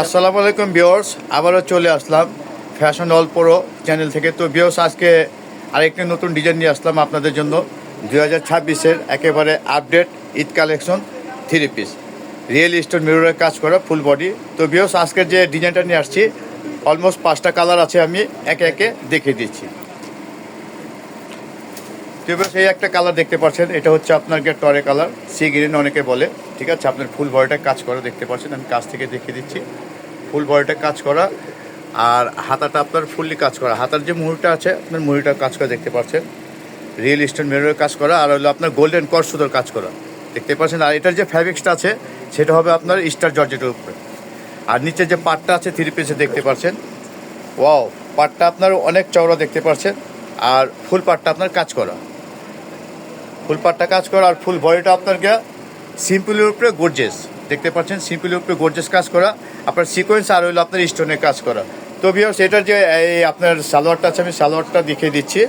আসসালামু আলাইকুম বিয়র্স আবারও চলে আসলাম ফ্যাশন অল প্রো চ্যানেল থেকে। তো বিয়র্স আজকে আরেকটি নতুন ডিজাইন নিয়ে আসলাম আপনাদের জন্য। দু হাজার ছাব্বিশের একেবারে update Eid collection three piece real stone মিররের কাজ করা ফুল বডি তো বিয়র্স আজকের যে ডিজাইনটা নিয়ে আসছি অলমোস্ট পাঁচটা কালার আছে আমি একে একে দেখে দিচ্ছি। এই একটা কালার দেখতে পাচ্ছেন, এটা হচ্ছে আপনার গিয়ে টরে কালার সি গ্রিন অনেকে বলে, ঠিক আছে? আপনার ফুল বডিটা কাজ করা দেখতে পাচ্ছেন, আমি কাছ থেকে দেখিয়ে দিচ্ছি। ফুল বডিটা কাজ করা, আর হাতাটা আপনার ফুললি কাজ করা। হাতার যে মুহুরিটা আছে, আপনার মুহুরিটা কাজ করা দেখতে পাচ্ছেন। রিয়েল স্টোন মেরোর কাজ করা, আর হলো আপনার গোল্ডেন কর সুতোর কাজ করা। দেখতে পাচ্ছেন? আর এটার যে ফ্যাব্রিক্সটা আছে, সেটা হবে আপনার স্টার জর্জেটের উপরে। আর নিচে যে পাটটা আছে থ্রি পিসে দেখতে পাচ্ছেন? ওয়াও পাটটা আপনার অনেক চওড়া দেখতে পাচ্ছেন, আর ফুল পাটটা আপনার কাজ করা। ফুল পাটটা কাজ করা আর ফুল বডিটা আপনার গিয়া সিম্পলের উপরে গর্জেস দেখতে পাচ্ছেন সিম্পলের উপরে গর্জেস কাজ করা। আপনার সিকোয়েন্স আর হইল আপনার স্টোনের কাজ করা। তো বিয়স এটার যে এই আপনার সালোয়ারটা আছে আমি সালোয়ারটা দেখিয়ে দিচ্ছি।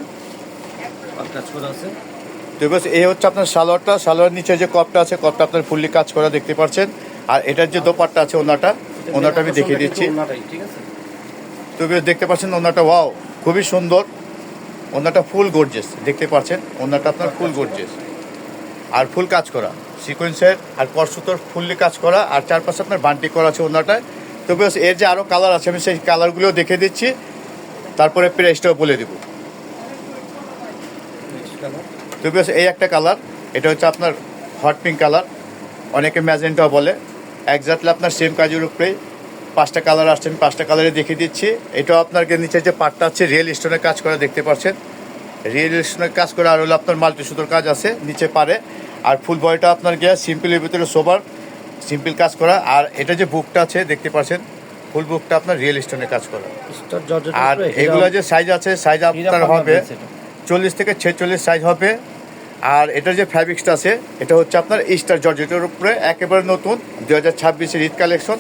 কাজ করা আছে। তো বিয়স এই হচ্ছে আপনার সালোয়ারটা। সালোয়ার নিচে যে কপটা আছে কপটা আপনার ফুললি কাজ করা দেখতে পাচ্ছেন। আর এটার যে দোপাট্টা আছে ওনাটা ওনাটা আমি দেখিয়ে দিচ্ছি। তো দেখতে পাচ্ছেন ওনাটা ওয়াও খুবই সুন্দর। ওনাটা ফুল গর্জেস দেখতে পাচ্ছেন? ওনাটা আপনার ফুল গর্জেস আর ফুল কাজ করা সিকোয়েন্সের আর করসুতোর ফুললি কাজ করা, আর চারপাশে আপনার বান্টি করা আছে ওনাটায়। তো বেশ, এর যে আরও কালার আছে, আমি সেই কালারগুলো দেখে দিচ্ছি। তারপরে প্রাইসটাও বলে দেবো। তো বেশ, এই একটা কালার এটা হচ্ছে আপনার হট পিঙ্ক কালার অনেকে ম্যাজেন্টাও বলে। একজাক্টলি আপনার সেম কাজের উপরেই। পাঁচটা কালার আসছে আমি পাঁচটা কালারে দেখিয়ে দিচ্ছি। এটাও আপনার নিচে যে পাটটা আছে রিয়েল স্টোনের কাজ করা দেখতে পাচ্ছেন। রিয়েল স্টোনের কাজ করা আর হলো আপনার মাল্টি সুতোর কাজ আছে নিচে পারে। আর ফুল বয়টা আপনার গিয়ে সিম্পলের ভিতরে সোবার সিম্পল কাজ করা। আর এটা যে বুকটা আছে দেখতে পাচ্ছেন ফুল বুকটা আপনার রিয়েল স্টোনের কাজ করা। আর এগুলো যে সাইজ আছে সাইজ আপনার হবে চল্লিশ থেকে ছেচল্লিশ সাইজ হবে। আর এটার যে ফ্যাব্রিক্সটা আছে এটা হচ্ছে আপনার স্টার জর্জেটের উপরে একেবারে নতুন দু হাজার ছাব্বিশের ঈদ কালেকশন।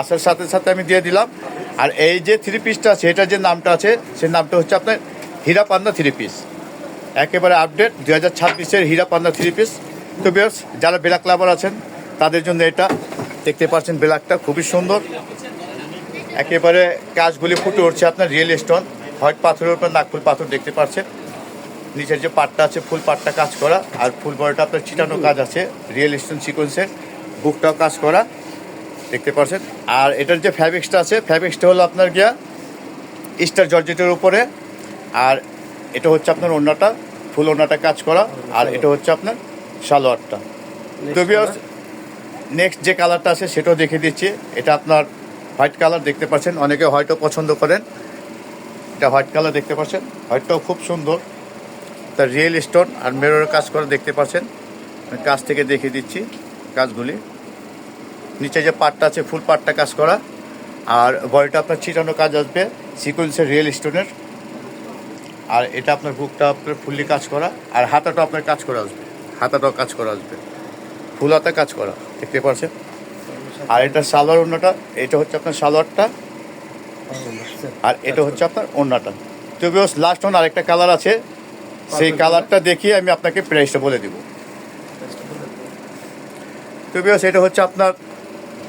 আসার সাথে সাথে আমি দিয়ে দিলাম। আর এই যে থ্রি পিসটা আছে এটার যে নামটা আছে সেই নামটা হচ্ছে আপনার হীরা পান্না থ্রি পিস একেবারে আপডেট দু হাজার ছাব্বিশের হীরা পান্না থ্রি পিস তো বেশ যারা ব্ল্যাক লাভার আছেন তাদের জন্য এটা দেখতে পাচ্ছেন ব্ল্যাকটা খুবই সুন্দর। একেবারে কাজগুলি ফুটে উঠছে আপনার রিয়েল স্টোন হোয়াইট পাথরের উপর নাগপুর পাথর দেখতে পাচ্ছেন। নিচের যে পাটটা আছে ফুল পাটটা কাজ করা। আর ফুল বড়টা আপনার চিটানো কাজ আছে রিয়েল স্টোন সিকোয়েন্সের বুকটাও কাজ করা। দেখতে পাচ্ছেন? আর এটার যে ফ্যাব্রিক্সটা আছে ফ্যাব্রিক্সটা হলো আপনার গিয়া স্টার জর্জেটের উপরে। আর এটা হচ্ছে আপনার ওড়নাটা ফুল ওড়নাটা কাজ করা। আর এটা হচ্ছে আপনার সালোয়ারটা। তো নেক্সট যে কালারটা আছে সেটাও দেখে দিচ্ছি। এটা আপনার হোয়াইট কালার দেখতে পাচ্ছেন। অনেকে হোয়াইটও পছন্দ করেন। এটা হোয়াইট কালার দেখতে পাচ্ছেন। হোয়াইটটাও খুব সুন্দর। তার রিয়েল স্টোন আর মেরোর কাজ করা দেখতে পাচ্ছেন। আমি কাছ থেকে দেখিয়ে দিচ্ছি কাজগুলি। নিচে যে পাটটা আছে, ফুল পাটটা কাজ করা। আর বডিটা আপনার ছিটানো কাজ আসবে সিকোয়েন্সের রিয়েল স্টোনের আর এটা আপনার বুকটা আপনার ফুললি কাজ করা। আর হাতাটা আপনার কাজ করা আসবে। হাতাটাও কাজ করা আসবে। ফুল হাতা কাজ করা, দেখতে পাচ্ছেন? আর এটা সালোয়ার অন্যটা এটা হচ্ছে আপনার সালোয়ারটা। আর এটা হচ্ছে আপনার ওড়নাটা তো বিকজ লাস্ট ওন আরেকটা কালার আছে। সেই কালারটা দেখিয়ে আমি আপনাকে প্রাইসটা বলে দিব। তো বিকজ এটা হচ্ছে আপনার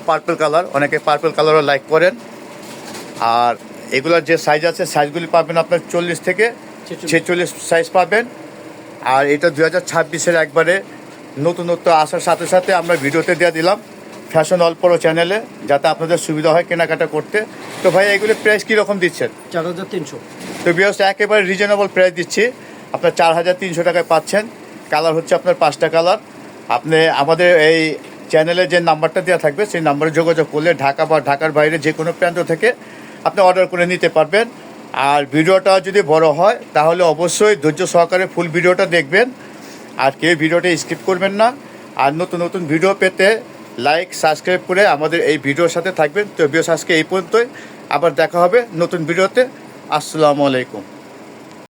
পার্পল কালার অনেকে পার্পল কালারও লাইক করেন। আর এগুলোর যে সাইজ আছে সাইজগুলি পাবেন আপনার চল্লিশ থেকে ছেচল্লিশ। সাইজ পাবেন। আর এটা দু হাজার ছাব্বিশের একবারে নতুনত্ব আসার সাথে সাথে আমরা ভিডিওতে দিয়ে দিলাম ফ্যাশন অল্পরো চ্যানেলে যাতে আপনাদের সুবিধা হয় কেনাকাটা করতে। তো ভাই এগুলো প্রাইস কীরকম দিচ্ছেন? চার হাজার তিনশো। তো বিয়স একেবারে রিজনেবল প্রাইস দিচ্ছি। আপনার চার হাজার তিনশো টাকায় পাচ্ছেন। কালার হচ্ছে আপনার পাঁচটা কালার। আপনি আমাদের এই চ্যানেলে যে নাম্বারটা দেওয়া থাকবে, সেই নাম্বারে যোগাযোগ করলে ঢাকা বা ঢাকার বাইরে যে কোনো প্রান্ত থেকে আপনি অর্ডার করে নিতে পারবেন। আর ভিডিওটা যদি বড় হয়, তাহলে অবশ্যই ধৈর্য সহকারে ফুল ভিডিওটা দেখবেন। আর কেউ ভিডিওটা স্কিপ করবেন না। আর নতুন নতুন ভিডিও পেতে লাইক সাবস্ক্রাইব করে আমাদের এই ভিডিওর সাথে থাকবেন। তো বিয়স আজকে এই পর্যন্তই। আবার দেখা হবে নতুন ভিডিওতে। আসসালামু আলাইকুম।